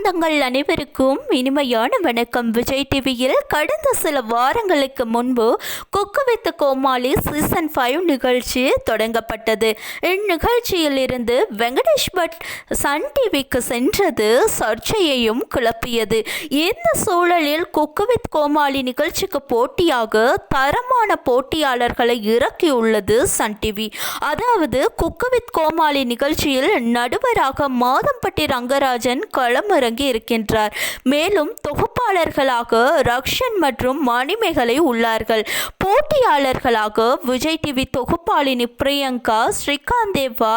சொந்தங்கள் அனைவருக்கும் இனிமையான வணக்கம். விஜய் டிவியில் கடந்த சில வாரங்களுக்கு முன்பு cook with Komali season five நிகழ்ச்சி தொடங்கப்பட்டது. இந்நிகழ்ச்சியில் இருந்து வெங்கடேஷ் பட் சன் டிவிக்கு சென்றது சர்ச்சையையும் கிளப்பியது. இந்த சூழலில் குக்கு வித் கோமாளி நிகழ்ச்சிக்கு போட்டியாக தரமான போட்டியாளர்களை இறக்கியுள்ளது சன் டிவி. அதாவது குக்கு வித் கோமாளி நிகழ்ச்சியில் நடுவராக மாதம்பட்டி ரங்கராஜன் தொடங்கி இருக்கின்றார். மேலும் தொகுப்பாளர்களாக ரக்ஷன் மற்றும் மணிமேகலை உள்ளார்கள். போட்டியாளர்களாக விஜய் டிவி தொகுப்பாளினி பிரியங்கா ஸ்ரீகாந்த் தேவா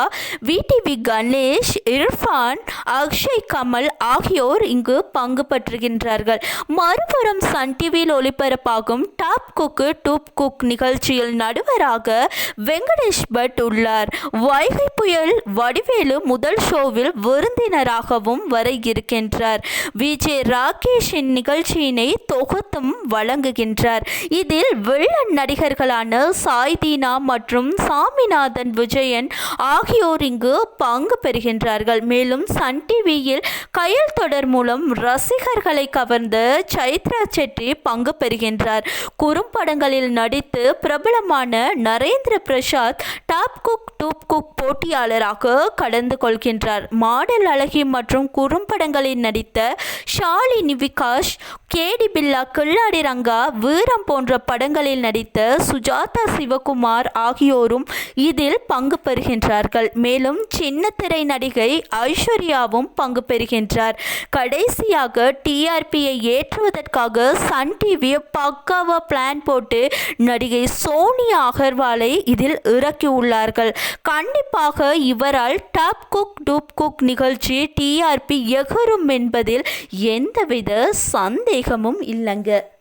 விடிவி கணேஷ் இர்ஃபான் அக்ஷய் கமல் ஆகியோர் இங்கு பங்கு பற்றுகின்றார்கள் மறுபுறம் சன் டிவியில் ஒளிபரப்பாகும் டாப் குக்கு டூப் குக் நிகழ்ச்சியில் நடுவராக வெங்கடேஷ் பட் உள்ளார். வைகை புயல் வடிவேலு முதல் ஷோவில் விருந்தினராகவும் வர இருக்கின்றார். விஜய் ராகேஷின் நிகழ்ச்சியினை தொகுத்தும் வழங்குகின்றார். இதில் வெள்ள நடிகர்களான சாய்தீனா மற்றும் சாமிநாதன் விஜயன் ஆகியோர் இங்கு பங்கு பெறுகின்றார்கள். மேலும் சன் டிவியில் கயல் தொடர் மூலம் ரசிகர்களை கவர்ந்த சைத்ரா செட்டி பங்கு பெறுகின்றார். குறும்படங்களில் நடித்து பிரபலமான Narendra Prasad top cook dupe cook போட்டியாளராக கலந்து கொள்கின்றார். மாடல் அழகி மற்றும் குறும்படங்களில் நடித்த ஷாலினி விகாஷ் கேடி பில்லா கில்லாடி ரங்கா வீரம் போன்ற படங்களில் நடித்த சுஜாதா சிவகுமார் ஆகியோரும் இதில் பங்கு பெறுகின்றார்கள். மேலும் சின்னத்திரை நடிகை ஐஸ்வர்யாவும் பங்கு பெறுகின்றார். கடைசியாக டிஆர்பியை ஏற்றுவதற்காக சன் டிவி பக்காவா பிளான் போட்டு நடிகை சோனியா அகர்வாலை இதில் இறக்கியுள்ளார்கள். கண்டிப்பாக இவரால் டாப் குக் டூப் குக் நிகழ்ச்சி டிஆர்பி எகரும் என்பதில் எந்தவித சந்தேகமும் இல்லைங்க.